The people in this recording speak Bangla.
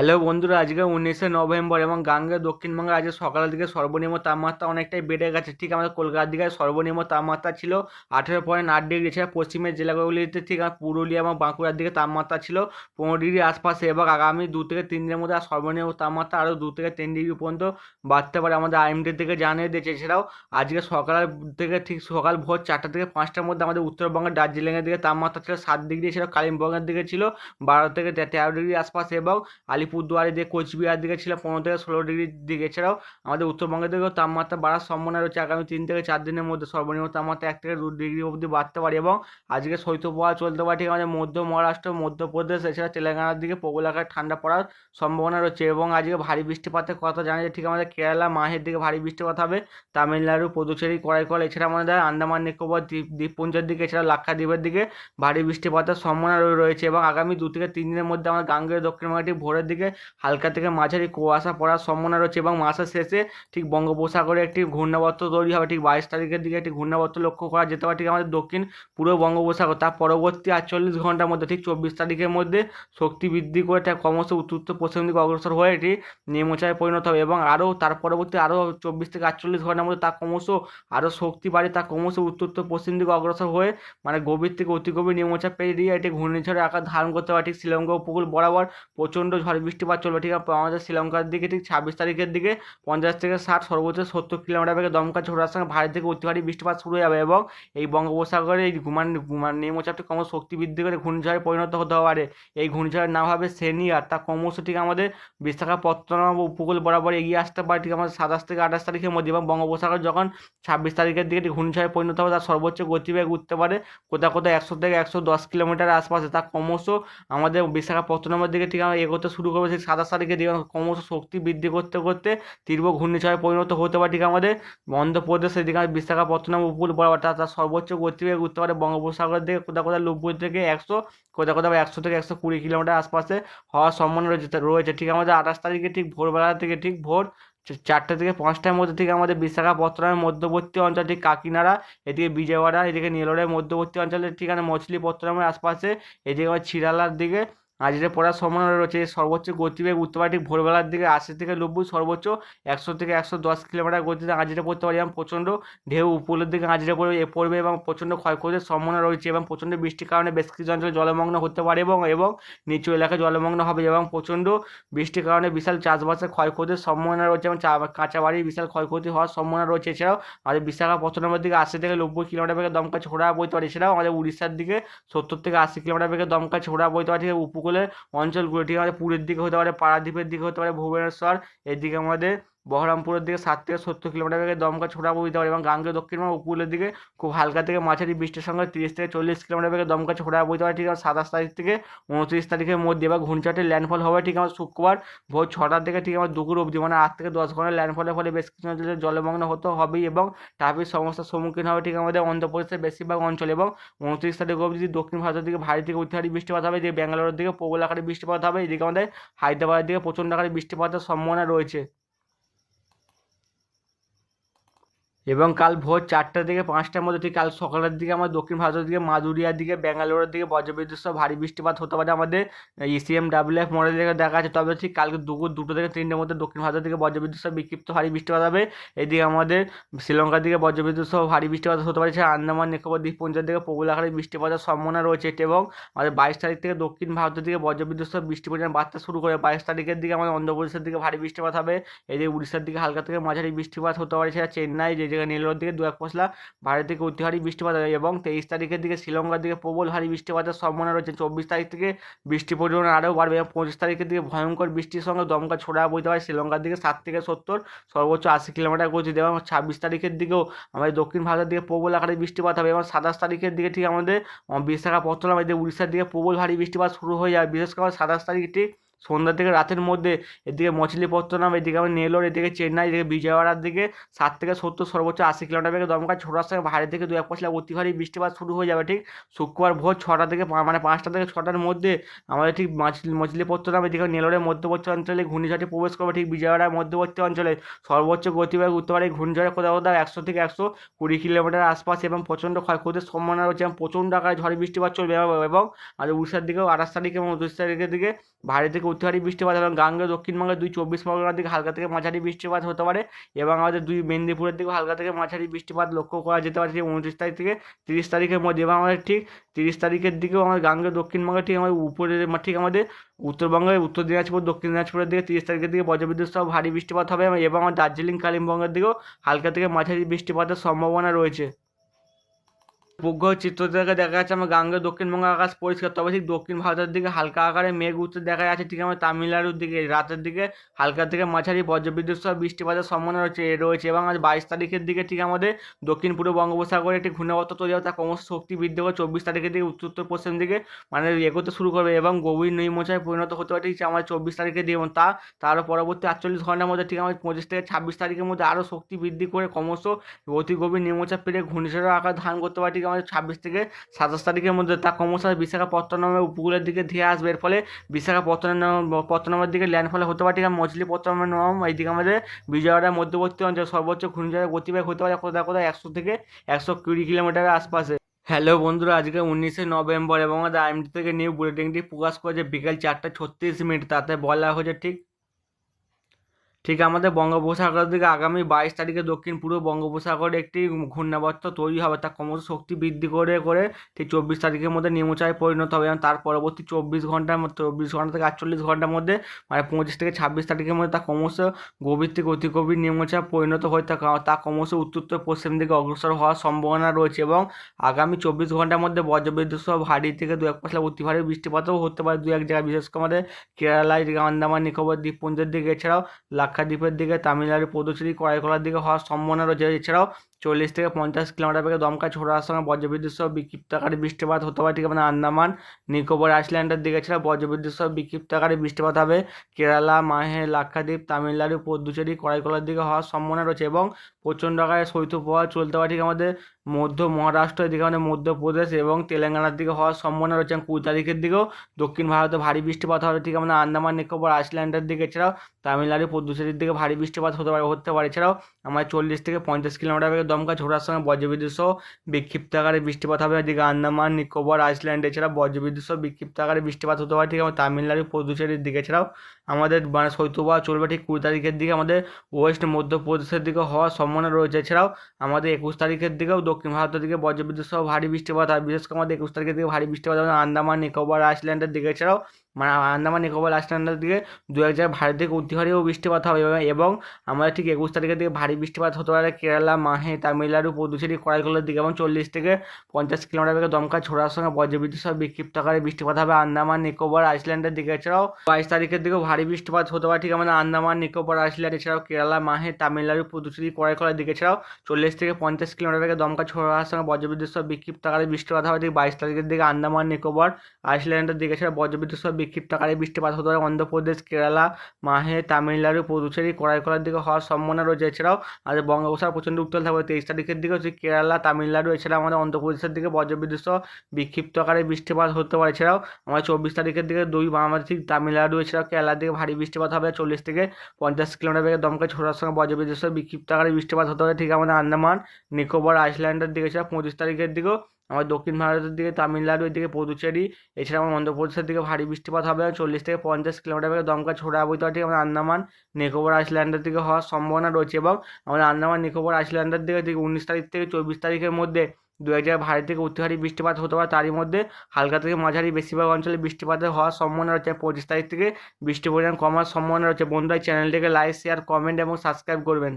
হ্যালো বন্ধুরা, আজকে উনিশে নভেম্বর এবং গাঙ্গেয় দক্ষিণবঙ্গে আজকে সকালের দিকে সর্বনিম্ন তাপমাত্রা অনেকটাই বেড়ে গেছে। ঠিক আমাদের কলকাতার দিকে সর্বনিম্ন তাপমাত্রা ছিল আঠেরো পয়েন্ট আট ডিগ্রি ছিল পশ্চিমের জেলাগুলিতে ঠিক আমার পুরুলিয়া এবং বাঁকুড়ার দিকে তাপমাত্রা ছিল পনেরো ডিগ্রি আশপাশে এবং আগামী দু থেকে তিন দিনের মধ্যে সর্বনিম্ন তাপমাত্রা আরও দু থেকে তিন ডিগ্রি পর্যন্ত বাড়তে পারে আমাদের আইএমডি থেকে জানিয়ে দিয়েছে। এছাড়াও আজকে সকাল থেকে ঠিক সকাল ভোর চারটা থেকে পাঁচটার মধ্যে আমাদের উত্তরবঙ্গের দার্জিলিংয়ের দিকে তাপমাত্রা ছিল সাত ডিগ্রি এছাড়াও কালিম্পংয়ের দিকে ছিল বারো থেকে তেরো ডিগ্রি আশপাশে এবং আলিপুরদুয়ারের দিকে কোচবিহার দিকে ছিল পনেরো থেকে ষোলো ডিগ্রির দিকে। এছাড়াও আমাদের উত্তরবঙ্গের দিকেও তাপমাত্রা বাড়ার সম্ভাবনা রয়েছে। আগামী তিন থেকে চার দিনের মধ্যে সর্বনিম্ন তাপমাত্রা এক থেকে দু ডিগ্রি অবধি বাড়তে পারে এবং আজকে শৈত্যপ্রবাহ চলতে পারে ঠিক আমাদের মধ্য মহারাষ্ট্র, মধ্যপ্রদেশ, এছাড়া তেলেঙ্গানার দিকে প্রবল আকারে ঠান্ডা পড়ার সম্ভাবনা রয়েছে এবং আজকে ভারী বৃষ্টিপাতের কথা জানা যায়। ঠিক আমাদের কেরালা, মাহের দিকে ভারী বৃষ্টিপাত হবে। তামিলনাড়ু, পুদুচেরি, করাইকল, এছাড়া আমাদের আন্দামান, নিকোবর, দ্বীপ, দ্বীপপুঞ্জের দিকে, এছাড়া লাক্ষাদ্বীপের দিকে ভারী বৃষ্টিপাতের সম্ভাবনা রয়েছে এবং আগামী দু থেকে তিন দিনের মধ্যে আমার গাঙ্গেয় দক্ষিণবঙ্গে ভোরের দিকে হালকা থেকে মাঝারি কুয়াশা পড়ার সম্ভাবনা রয়েছে এবং মাসের শেষে ঠিক বঙ্গোপসাগরে একটি ঘূর্ণাবর্ত তৈরি হবে। ঠিক বাইশ তারিখের দিকে একটি ঘূর্ণাবর্ত লক্ষ্য করা যেতে পারে। ঠিক আমাদের দক্ষিণ পুরো বঙ্গোপসাগর, তার পরবর্তী আটচল্লিশ ঘণ্টার মধ্যে ঠিক চব্বিশ তারিখের মধ্যে শক্তি বৃদ্ধি করে তা ক্রমশ উত্তর পশ্চিম দিকে অগ্রসর হয়ে এটি নিম্নচাপে পরিণত হবে এবং আরও তার পরবর্তী আরও চব্বিশ থেকে আটচল্লিশ ঘণ্টার মধ্যে তা ক্রমশ আরও শক্তি বাড়ে, তা ক্রমশ উত্তর উত্তর পশ্চিম দিকে অগ্রসর হয়ে মানে গভীর থেকে অতি গভীর নিম্নচাপ পেরিয়ে এটি ঘূর্ণিঝড়ের আকার ধারণ করতে পারে। ঠিক শ্রীলঙ্কা উপকূল বরাবর প্রচণ্ড ঝড় বৃষ্টিপাত চলবে, ঠিক আছে? আমাদের শ্রীলঙ্কার দিকে ঠিক ছাব্বিশ তারিখের দিকে পঞ্চাশ থেকে ষাট সর্বোচ্চ সত্তর কিলোমিটার বেগে দমকা ঝোড়ার সঙ্গে ভারী থেকে অতি ভারী বৃষ্টিপাত শুরু হয়ে যাবে এবং এই বঙ্গোপসাগরে এই ঘুমান নিম্নচাপটি ক্রমশ শক্তি বৃদ্ধি করে ঘূর্ণিঝড়ে পরিণত হতে পারে। এই ঘূর্ণিঝড়ের নাম হবে সেনিয়ার তা ক্রমশ ঠিক আমাদের বিশাখাপত্তনম উপকূল বরাবর এগিয়ে আসতে পারে, ঠিক আমাদের সাতাশ থেকে আঠাশ তারিখের মধ্যে এবং বঙ্গোপসাগর যখন ছাব্বিশ তারিখের দিকে ঘূর্ণিঝড়ে পরিণত হবে, তার সর্বোচ্চ গতিবেগ উঠতে পারে কোথাও কোথাও একশো থেকে একশো দশ কিলোমিটার আশপাশে। তা ক্রমশ আমাদের বিশাখাপত্তনমের দিকে ঠিক এগোতে শুরু করবে সেই সাতাশ তারিখের দিকে ক্রমশ শক্তি বৃদ্ধি করতে করতে তীব্র ঘূর্ণিঝড়ে পরিণত হতে পারে ঠিক আমাদের অন্ধ্রপ্রদেশের দিকে বিশাখাপত্তনম উপকূল বরাবর তার সর্বোচ্চ গতিবেগ উঠতে পারে বঙ্গোপসাগরের দিকে কোথাও কোথাও নব্বই থেকে একশো কোথাও কোথাও একশো থেকে একশো কুড়ি কিলোমিটার আশপাশে হওয়ার সম্ভাবনা রয়েছে রয়েছে। ঠিক আমাদের আঠাশ তারিখে ঠিক ভোরবেলা থেকে ঠিক ভোর চারটে থেকে পাঁচটার মধ্যে থেকে আমাদের বিশাখাপত্তনমের মধ্যবর্তী অঞ্চল, ঠিক কাকিনাড়া, এদিকে বিজয়ওয়াড়া, এদিকে নেলোরের মধ্যবর্তী অঞ্চলের ঠিকানা মছলিপত্তনমের আশপাশে, এদিকে আমার চিরালার দিকে আজকে পড়ার সম্ভাবনা রয়েছে, সর্বোচ্চ গতিবেগ উঠতে পারে ঠিক ভোরবেলার দিকে আশি থেকে নব্বই, সর্বোচ্চ একশো থেকে একশো দশ কিলোমিটার গতিতে আজকে পড়তে পারে এবং প্রচণ্ড ঢেউ উপকূলের দিকে আজকে পড়বে পড়বে এবং প্রচণ্ড ক্ষয়ক্ষতির সম্ভাবনা রয়েছে এবং প্রচণ্ড বৃষ্টির কারণে বেশ কিছু অঞ্চলে জলমগ্ন হতে পারে এবং এবং নিচু এলাকায় জলমগ্ন হবে এবং প্রচণ্ড বৃষ্টির কারণে বিশাল চাষবাসের ক্ষয়ক্ষতির সম্ভাবনা রয়েছে এবং কাঁচা বাড়ির বিশাল ক্ষয়ক্ষতি হওয়ার সম্ভাবনা রয়েছে। এছাড়াও আমাদের বিশাখাপত্তনমের দিকে আশি থেকে নব্বই কিলোমিটার বেগে দমকা ছোড়া বইতে পারে। এছাড়াও আমাদের উড়িষ্যার দিকে সত্তর থেকে আশি কিলোমিটার বেগে দমকা ছোড়া বইতে পারে। ঠিক উপকূলের অঞ্চলগুলো ঠিক আছে? পুরীর দিকে হতে পারে পারাদ্বীপের দিকে হতে পারে, ভুবনেশ্বর, এদিকে আমাদের বহরমপুরের দিকে সাত থেকে সত্তর কিলোমিটার বেগে দমকা ছোড়া বইতে পারে এবং গাঙ্গেয় দক্ষিণবঙ্গ উপকূলের দিকে খুব হালকা থেকে মাঝারি বৃষ্টির সঙ্গে তিরিশ থেকে চল্লিশ কিলোমিটার বেগে দমকা ছোড়া বইতে পারে, ঠিক আছে, সাতাশ তারিখ থেকে উনত্রিশ তারিখের মধ্যে এবার ঘূর্ণিঝড়টির ল্যান্ডফল হবে, ঠিক আমার শুক্রবার ভোর ছটার থেকে, ঠিক আমার দুপুর অবধি মানে আট থেকে দশ ঘণ্টা ল্যান্ডফলের ফলে বেশ কিছু অঞ্চলে জলমগ্ন হতে হবেই এবং ট্রাফিক সমস্যার সম্মুখীন হবে, ঠিক আমাদের অন্ধ্রপ্রদেশের বেশিরভাগ অঞ্চল এবং উনত্রিশ তারিখ অবধি দক্ষিণ ভারতের দিকে ভারী থেকে অতি ভারী বৃষ্টিপাত হবে, এদিকে ব্যাঙ্গালোরের দিকে প্রবল আকারে বৃষ্টিপাত হবে, এদিকে আমাদের হায়দ্রাবাদের দিকে প্রচণ্ড আকারে বৃষ্টিপাতের সম্ভাবনা রয়েছে। এবং কাল ভোর চারটা থেকে পাঁচটার মধ্যে ঠিক কাল সকালের দিকে আমার দক্ষিণ ভারতের দিকে, মাদুরিয়ার দিকে, ব্যাঙ্গালোরের দিকে, বজ্রবিদ্যুৎ সহ ভারী বৃষ্টিপাত হতে পারে আমাদের ইসিএম ডাব্লিউ এফ মডেল থেকে দেখা আছে তবে ঠিক কালকে দুপুর দুটো থেকে তিনটের মধ্যে দক্ষিণ ভারতের দিকে বজ্রবিদ্যুৎ সহ বিক্ষিপ্ত ভারী বৃষ্টিপাত হবে। এদিকে আমাদের শ্রীলঙ্কার দিকে বজ্রবিদ্যুৎ সহ ভারী বৃষ্টিপাত হতে পারে। এছাড়া আন্দামান, নিকোবর, দ্বীপপুঞ্জের দিকে প্রবল আকারে বৃষ্টিপাতের সম্ভাবনা রয়েছে। এবং আমাদের বাইশ তারিখ থেকে দক্ষিণ ভারতের দিকে বজ্রবিদ্যুৎ সহ বৃষ্টি পরিমাণ বাড়তে শুরু করে। বাইশ তারিখের দিকে আমাদের অন্ধ্রপ্রদেশের দিকে ভারী বৃষ্টিপাত হবে। এদিকে উড়িষ্যার দিকে হালকা থেকে মাঝারি বৃষ্টিপাত হতে পারে। সেটা চেন্নাই, যে জায়গায় নেলোর দিকে দু এক পশলা ভারী থেকে অতি ভারী বৃষ্টিপাত এবং তেইশ তারিখের দিকে শ্রীলঙ্কার দিকে প্রবল ভারী বৃষ্টিপাতের সম্ভাবনা রয়েছে। চব্বিশ তারিখ থেকে বৃষ্টি পরিমাণ আরও বাড়বে এবং পঁচিশ তারিখের দিকে ভয়ঙ্কর বৃষ্টির সঙ্গে দমকা ছোড়া বইতে পারে। শ্রীলঙ্কার দিকে সাত থেকে সত্তর, সর্বোচ্চ আশি কিলোমিটার গতিতে এবং ছাব্বিশ তারিখের দিকেও আমাদের দক্ষিণ ভারতের দিকে প্রবল আকারে বৃষ্টিপাত হবে এবং সাতাশ তারিখের দিকে ঠিক আমাদের বিশাখাপত্তনম এদিকে উড়িষ্যার দিকে প্রবল ভারী বৃষ্টিপাত শুরু হয়ে যাবে। বিশেষ করে সাতাশ তারিখ ঠিক সন্ধ্যা থেকে রাতের মধ্যে, এদিকে মছলিপত্তনম, এদিকে আমার নেলোর এদিকে চেন্নাই, এদিকে বিজয়ওয়াড়ার দিকে ষাট থেকে সত্তর, সর্বোচ্চ আশি কিলোমিটার বেগে দমকা ছোটার সঙ্গে ভারী থেকে দু এক পশলা অতি ভারী বৃষ্টিপাত শুরু হয়ে যাবে, ঠিক? শুক্রবার ভোর ছটা থেকে মানে পাঁচটা থেকে ছটার মধ্যে আমাদের ঠিক মাছলি, মছলিপত্তনম, এদিকে নেলোরের মধ্যবর্তী অঞ্চলে ঘূর্ণিঝড়টি প্রবেশ করবে, ঠিক বিজয়ওয়াড়ার মধ্যবর্তী অঞ্চলে। সর্বোচ্চ গতিবেগ উঠতে পারে ঘূর্ণিঝড়ে কোথাও কোথাও একশো থেকে একশো কুড়ি কিলোমিটার আশপাশ এবং প্রচণ্ড ক্ষয়ক্ষতির সম্ভাবনা রয়েছে এবং প্রচণ্ড আকারে ঝড় বৃষ্টিপাত চলবে এবং- আমাদের উড়িষ্যার দিকেও আঠাশ তারিখ এবং উনত্রিশ তারিখের দিকে ভারী থেকে ভারী বৃষ্টিপাত এবং গাঙ্গে দক্ষিণবঙ্গের দুই চব্বিশ পরগনার দিকে হালকা থেকে মাঝারি বৃষ্টিপাত হতে পারে এবং আমাদের দুই মেদিনীপুরের দিকে হালকা থেকে মাঝারি বৃষ্টিপাত লক্ষ্য করা যেতে পারে। উনত্রিশ তারিখ থেকে তিরিশ তারিখের মধ্যে এবং আমাদের ঠিক তিরিশ তারিখের দিকেও আমাদের গাঙ্গে দক্ষিণবঙ্গে ঠিক আমাদের উপরে ঠিক আমাদের উত্তরবঙ্গের, উত্তর দিনাজপুর, দক্ষিণ দিনাজপুরের দিকে তিরিশ তারিখের দিকে বজ্রবিদ্যুৎ সহ ভারী বৃষ্টিপাত হবে এবং দার্জিলিং, কালিম্পংয়ের দিকেও হালকা থেকে মাঝারি বৃষ্টিপাতের সম্ভাবনা রয়েছে। উপগ্রহ চিত্র থেকে দেখা যাচ্ছে আমার গাঙ্গে দক্ষিণবঙ্গ আকাশ পরিষ্কার, তবে ঠিক দক্ষিণ ভারতের দিকে হালকা আকারে মেঘ উঠতে দেখা যাচ্ছে, ঠিক আমার তামিলনাড়ুর দিকে, রাতের দিকে হালকা থেকে মাঝারি বজ্রবিদ্যুৎ সহ বৃষ্টিপাতের সম্ভাবনা রয়েছে রয়েছে এবং আজ বাইশ তারিখের দিকে ঠিক আমাদের দক্ষিণ পূর্ব বঙ্গোপসাগরে একটি ঘূর্ণাবর্ত তৈরি হবে, তা ক্রমশ শক্তি বৃদ্ধি করে চব্বিশ তারিখের দিকে উত্তর উত্তর পশ্চিম দিকে মানে এগোতে শুরু করবে এবং গভীর নৈমচায় পরিণত হতে পারে, ঠিক আমাদের চব্বিশ তারিখের দিকে এবং তা তারও পরবর্তী আটচল্লিশ ঘণ্টার মধ্যে ঠিক আমার পঁচিশ থেকে ছাব্বিশ তারিখের মধ্যে আরও শক্তি বৃদ্ধি করে ক্রমশ অতি গভীর নিম্নচাপ পেরে ঘূর্ণিঝড়ের আকার ধারণ করতে পারে, ঠিক আমাদের ছাব্বিশ থেকে সাতাশ তারিখের মধ্যে তা ক্রমশ বিশাখাপত্তনমের উপকূলের দিকে ধেয়ে আসবে। এর ফলে বিশাখাপত্তনম পত্তনমের দিকে ল্যান্ডফল হতে পারে। ঠিক আছে মছলিপত্তনম এইদিকে আমাদের বিজয়ওয়াড়ার মধ্যবর্তী অঞ্চল, সর্বোচ্চ ঘূর্ণিঝড়ের গতিবেগ হতে পারে কোথাও কোথাও একশো থেকে একশো কুড়ি কিলোমিটারের আশপাশে। হ্যালো বন্ধুরা, আজকে উনিশে নভেম্বর এবং আমাদের আইএমডি থেকে নিউ বুলেটিনটি প্রকাশ করেছে বিকেল চারটা ছত্রিশ মিনিট। তাতে বলা হয়েছে ঠিক ঠিক আমাদের বঙ্গোপসাগরের দিকে আগামী বাইশ তারিখে দক্ষিণ পূর্ব বঙ্গোপসাগরে একটি ঘূর্ণাবর্ত তৈরি হবে। তা ক্রমশ শক্তি বৃদ্ধি করে করে ঠিক চব্বিশ তারিখের মধ্যে নিম্নচাপে পরিণত হবে এবং তার পরবর্তী চব্বিশ ঘণ্টার মধ্যে, চব্বিশ ঘণ্টা থেকে আটচল্লিশ ঘণ্টার মধ্যে মানে পঁচিশ থেকে ছাব্বিশ তারিখের মধ্যে তা ক্রমশ গভীর থেকে অতি গভীর নিম্নচাপ পরিণত হয়ে থাকে তা ক্রমশ উত্তর পশ্চিম দিকে অগ্রসর হওয়ার সম্ভাবনা রয়েছে এবং আগামী চব্বিশ ঘণ্টার মধ্যে বজ্রবিদ্যুৎ সহ ভারী থেকে দু এক পশলা অতি ভারী বৃষ্টিপাতও হতে পারে। দু এক জায়গায় বিশেষ করে আমাদের কেরালায়, আন্দামান, নিকোবর, দ্বীপপুঞ্জের দিকে। এছাড়াও লাক্ষাদ্বীপের দিকে, তামিলনাড়ু পুদুচেরি করাইকলার দিকে হওয়ার সম্ভাবনা রয়েছে। এছাড়াও চল্লিশ থেকে পঞ্চাশ কিলোমিটার বেগে দমকা ছোড়ার সঙ্গে বজ্রবিদ্যুৎ সহ বিক্ষিপ্তকারী বৃষ্টিপাত হতে পারে। ঠিক মানে আন্দামান, নিকোবর আইসল্যান্ডের দিকে ছাড়া বজ্রবিদ্যুৎ সহ বিক্ষিপ্তকারী বৃষ্টিপাত হবে। কেরালা, মাহে, লাক্ষাদ্বীপ, তামিলনাড়ু পদ্মচেরি করাইকলার দিকে হওয়ার সম্ভাবনা রয়েছে এবং প্রচণ্ড আকারে শৈত্যপ্রবাহ চলতে পারে। ঠিক আমাদের মধ্য মহারাষ্ট্র এদিকে আমাদের মধ্যপ্রদেশ এবং তেলেঙ্গানার দিকে হওয়ার সম্ভাবনা রয়েছে কুড়ি তারিখের দিকেও দক্ষিণ ভারতে ভারী বৃষ্টিপাত হবে ঠিক আমাদের আন্দামান নিকোবর আইসল্যান্ডের দিকে, এছাড়াও তামিলনাড়ু পদ্মচেরির দিকে ভারী বৃষ্টিপাত হতে পারে হতে পারে। এছাড়াও আমার চল্লিশ থেকে পঞ্চাশ কিলোমিটার বেগে দমকা ঝোড়ার সঙ্গে বজ্রবিদ্যুৎ সহ বিক্ষিপ্ত আকারে বৃষ্টিপাত হবে। এদিকে আন্দামান নিকোবর আইসল্যান্ড এছাড়া বজ্রবিদ্যুৎ সহ বিক্ষিপ্ত আকারে বৃষ্টিপাত হতে পারে, ঠিক আছে। তামিলনাড়ু পদুচেরির দিকে, এছাড়াও আমাদের মানে শৈত্যপ্রবাহ চলবে ঠিক কুড়ি তারিখের দিকে। আমাদের ওয়েস্ট মধ্যপ্রদেশের দিকে হওয়ার সম্ভাবনা রয়েছে, এছাড়াও আমাদের একুশ তারিখের দিকেও দক্ষিণ ভারতের দিকে বজ্রবিদ্যুৎ সহ ভারী বৃষ্টিপাত হয়। বিশেষ করে আমাদের একুশ তারিখের দিকে ভারী বৃষ্টিপাত হবে। আন্দামান, নিকোবর, আইসল্যান্ডের দিকে। এছাড়াও মানে আন্দামান, নিকোবর আইসল্যান্ডের দিকে দু এক জায়গায় ভারী থেকে অতি ভারীও বৃষ্টিপাত হবে এবং আমাদের ঠিক একুশ তারিখের দিকে ভারী বৃষ্টিপাত হতে পারে কেরালা, মাহে, তামিলনাড়ু, পুদুচেরি করাইকলের দিকে এবং চল্লিশ থেকে পঞ্চাশ কিলোমিটার বেগে দমকা ছোড়ার সঙ্গে বজ্রবিদ্যুৎ সহ বিক্ষিপ্ত আকারে বৃষ্টিপাত হবে। আন্দামান, নিকোবর, আইসল্যান্ডের দিকে এছাড়াও বাইশ তারিখের দিকেও ভারী বৃষ্টিপাত হতে পারে। ঠিক আমাদের আন্দামান, নিকোবর, আইসল্যান্ড, এছাড়াও কেরালা, মাহে, তামিলনাড়ু, পুদুচেরি করাইকলের দিকে এছাড়াও চল্লিশ থেকে পঞ্চাশ কিলোমিটার বেগে দমকা ছোড়ার সঙ্গে বজ্রবিদ্যুৎ সহ বিক্ষিপ্ত আকারে বৃষ্টিপাত হবে। ঠিক বাইশ তারিখের দিকে আন্দামান, নিকোবর, আইসল্যান্ডের দিকে এছাড়া বজ্রবিদ্যুৎ সহ বিক্ষিপ্ত আকারে বৃষ্টিপাত হতে পারে। অন্ধ্রপ্রদেশ, কেরালা, মাহে, তামিলনাড়ু, পুদুচেরি করাইকলার দিকে হওয়ার সম্ভাবনা রয়েছে। এছাড়াও আমাদের বঙ্গোপসাগর প্রচণ্ড উত্তাল থাকবে তেইশ তারিখের দিকে হচ্ছে কেরালা, তামিলনাড়ু এছাড়া আমাদের অন্ধ্রপ্রদেশের দিকে বজ্রবিদ্যুৎ বিক্ষিপ্ত আকারে বৃষ্টিপাত হতে পারে। এছাড়াও আমাদের চব্বিশ তারিখের দিকে দুই ঠিক তামিলনাড়ু, এছাড়াও কেরালার দিকে ভারী বৃষ্টিপাত হবে। চল্লিশ থেকে পঞ্চাশ কিলোমিটার বেগে দমকা ছোড়ার সঙ্গে বজ্রবিদ্যুৎ বিক্ষিপ্ত আকারে বৃষ্টিপাত হতে পারে। ঠিক আমাদের আন্দামান, নিকোবর, আইসল্যান্ডের দিকে এছাড়া পঁচিশ তারিখের দিকেও আমার দক্ষিণ ভারতের দিকে, তামিলনাড়ু এদিকে পুদুচেরি, এছাড়া আমার অন্ধ্রপ্রদেশের দিকে ভারী বৃষ্টিপাত হবে। চল্লিশ থেকে পঞ্চাশ কিলোমিটার বেগে দমকা ছোড়া বইতে ঠিক আমাদের আন্দামান, নিকোবর আইসল্যান্ডের দিকে হওয়ার সম্ভাবনা রয়েছে এবং আমাদের আন্দামান, নিকোবর আইসল্যান্ডের দিকে ঠিক উনিশ তারিখ থেকে চব্বিশ তারিখের মধ্যে দু এক জায়গায় ভারী থেকে অতি ভারী বৃষ্টিপাত হতে পারে। তারই মধ্যে হালকা থেকে মাঝারি বেশিরভাগ অঞ্চলে বৃষ্টিপাতের হওয়ার সম্ভাবনা রয়েছে। পঁচিশ তারিখ থেকে বৃষ্টির পরিমাণ কমার সম্ভাবনা রয়েছে। বন্ধুরা চ্যানেলটিকে লাইক শেয়ার কমেন্ট এবং সাবস্ক্রাইব করবেন।